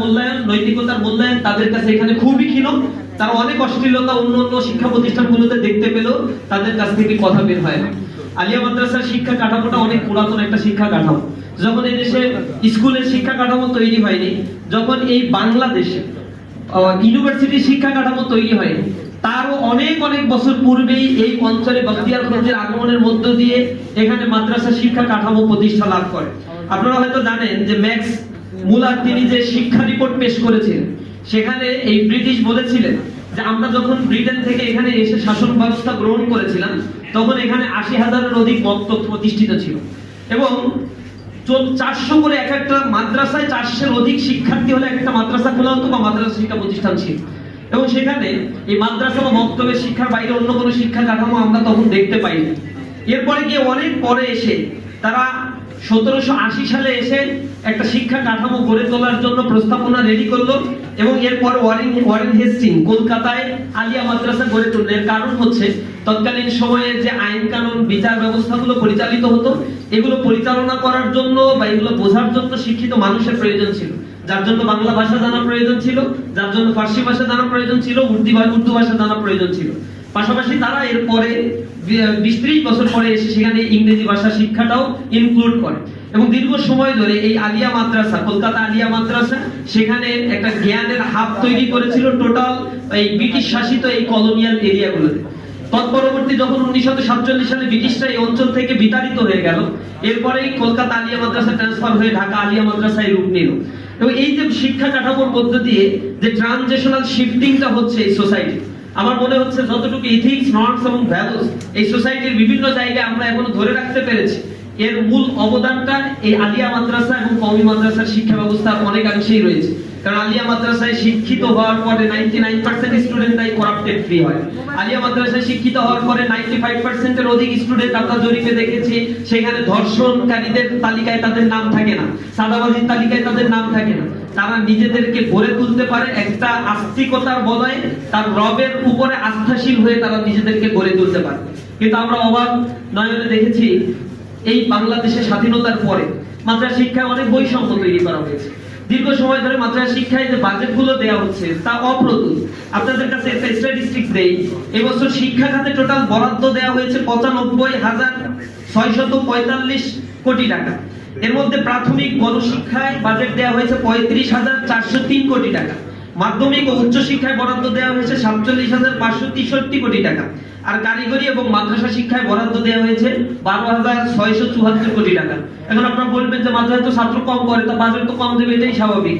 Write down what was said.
মূল্যায়ন, নৈতিকতার মূল্যায়ন তাদের কাছে এখানে খুবই ক্ষীণ। অনেক অশ্লীলতা অন্য অন্য শিক্ষা প্রতিষ্ঠানগুলোতে দেখতে পেলেও তাদের কাছ থেকে কথা বের হয় আলিয়া মাদ্রাসার শিক্ষা কাঠামোটা অনেক পুরাতন একটা শিক্ষা কাঠামো। যখন এই দেশে স্কুলের শিক্ষা কাঠামো তৈরি হয়নি, যখন এই বাংলাদেশে শিক্ষা কাঠামো তৈরি হয়নি, তারও অনেক অনেক বছর পূর্বেই এই অঞ্চলে বখতিয়ারগঞ্জের মধ্য দিয়ে এখানে মাদ্রাসা শিক্ষা কাঠামো প্রতিষ্ঠা লাভ করে। আপনারা হয়তো জানেন যে ম্যাক্স মুলার তিনি যে শিক্ষা রিপোর্ট পেশ করেছিলেন। সেখানে এই ব্রিটিশ বলেছিলেন যে, আমরা যখন ব্রিটেন থেকে এখানে এসে শাসন ব্যবস্থা গ্রহণ করেছিলাম, তখন এখানে আশি হাজারের অধিক মক্তব প্রতিষ্ঠিত ছিল। এবং চারশো করে এক একটা মাদ্রাসায় চারশোর অধিক শিক্ষার্থী হলে একটা মাদ্রাসা খোলা হতো বা মাদ্রাসা শিক্ষা প্রতিষ্ঠান ছিল। এবং সেখানে এই মাদ্রাসা বা মক্তবের শিক্ষার বাইরে অন্য কোনো শিক্ষা কাঠামো আমরা তখন দেখতে পাইনি। এরপরে গিয়ে অনেক পরে এসে তারা সতেরোশো আশি সালে এসে একটা শিক্ষা কাঠামো গড়ে তোলার জন্য প্রস্তাবনা রেডি করল এবং এরপর ওয়ারেন ওয়ারেন হেস্টিং কলকাতায় আলিয়া মাদ্রাসা গড়ে এর কারণ হচ্ছে, তৎকালীন সময়ে যে আইন কানুন, বিচার ব্যবস্থাগুলো পরিচালিত হতো, এগুলো পরিচালনা করার জন্য বা এগুলো বোঝার জন্য শিক্ষিত মানুষের প্রয়োজন ছিল। যার জন্য বাংলা ভাষা জানা প্রয়োজন ছিল, যার জন্য ফার্সি ভাষা জানা প্রয়োজন ছিল উর্দু ভাষা জানা প্রয়োজন ছিল। পাশাপাশি তারা এরপরে বিশ ত্রিশ বছর পরে এসে সেখানে ইংরেজি ভাষা শিক্ষাটাও ইনক্লুড করে। এবং দীর্ঘ সময় ধরে এই আলিয়া মাদ্রাসা, কলকাতা আলিয়া মাদ্রাসা, সেখানে একটা জ্ঞানের হাব তৈরি করেছিল টোটাল এই ব্রিটিশ শাসিত এই কলোনিয়াল এরিয়াগুলোতে তৎপরবর্তী যখন উনিশশো সাতচল্লিশ সালে ব্রিটিশরা এই অঞ্চল থেকে বিতাড়িত হয়ে গেল এরপরেই কলকাতা আলিয়া মাদ্রাসা ট্রান্সফার হয়ে ঢাকা আলিয়া মাদ্রাসায় রূপ নিল। এবং এই যে শিক্ষা কাঠামোর মধ্য দিয়ে যে ট্রানজেশনাল শিফটিংটা হচ্ছে এই সোসাইটি আমার মনে হচ্ছে যতটুকু ইথিক্স নর্মস এবং ভ্যালুস এই সোসাইটির বিভিন্ন জায়গায় আমরা এখনও ধরে রাখতে পেরেছি। এর মূল অবদানটা এই আলিয়া মাদ্রাসা এবং কওমি মাদ্রাসার শিক্ষা ব্যবস্থা অনেকাংশেই রয়েছে। কারণ আলিয়া মাদ্রাসায় শিক্ষিত হওয়ার পরে 99% স্টুডেন্টরাই করাপ্টেড ফ্রি হয়। আলিয়া মাদ্রাসায় শিক্ষিত হওয়ার পরে 95% এর অধিক স্টুডেন্ট আমরা জরিপে দেখেছি, সেখানে ধর্ষণকারীদের তালিকায় তাদের নাম থাকে না সাদাবাজির তালিকায় তাদের নাম থাকে না। তারা নিজেদেরকে গড়ে তুলতে পারে একটা আস্তিকতার বলয়ে, তার রবের উপরে আস্থাশীল হয়ে তারা নিজেদেরকে গড়ে তুলতে পারে। কিন্তু আমরা অবাক নয়নে দেখেছি এই বাংলাদেশের স্বাধীনতার পরে মাদ্রাসা শিক্ষায় অনেক বৈষম্য তৈরি করা হয়েছে। দীর্ঘ সময় ধরে মাদ্রাসা শিক্ষায় যে বাজেটগুলো দেওয়া হচ্ছে, তা অপ্রতুল। আপনাদের কাছে একটা স্ট্যাটিস্টিক্স দেই, এবছর শিক্ষা খাতে টোটাল বরাদ্দ দেওয়া হয়েছে পঁচানব্বই হাজার ছয়শত পঁয়তাল্লিশ কোটি টাকা। এর মধ্যে প্রাথমিক গণশিক্ষায় বাজেট দেওয়া হয়েছে পঁয়ত্রিশ হাজার চারশো তিন কোটি টাকা। মাধ্যমিক ও উচ্চ শিক্ষায় বরাদ্দ দেওয়া হয়েছে সাতচল্লিশ হাজার পাঁচশো তেষট্টি কোটি টাকা। আর কারিগরি এবং মাদ্রাসা শিক্ষায় বরাদ্দ দেওয়া হয়েছে বারো হাজার ছয়শো চুয়াত্তর কোটি টাকা। এখন আপনারা বলবেন যে মাদ্রাসায় তো ছাত্র কম করে, তা বাজেট তো কম দেবে, এটাই স্বাভাবিক।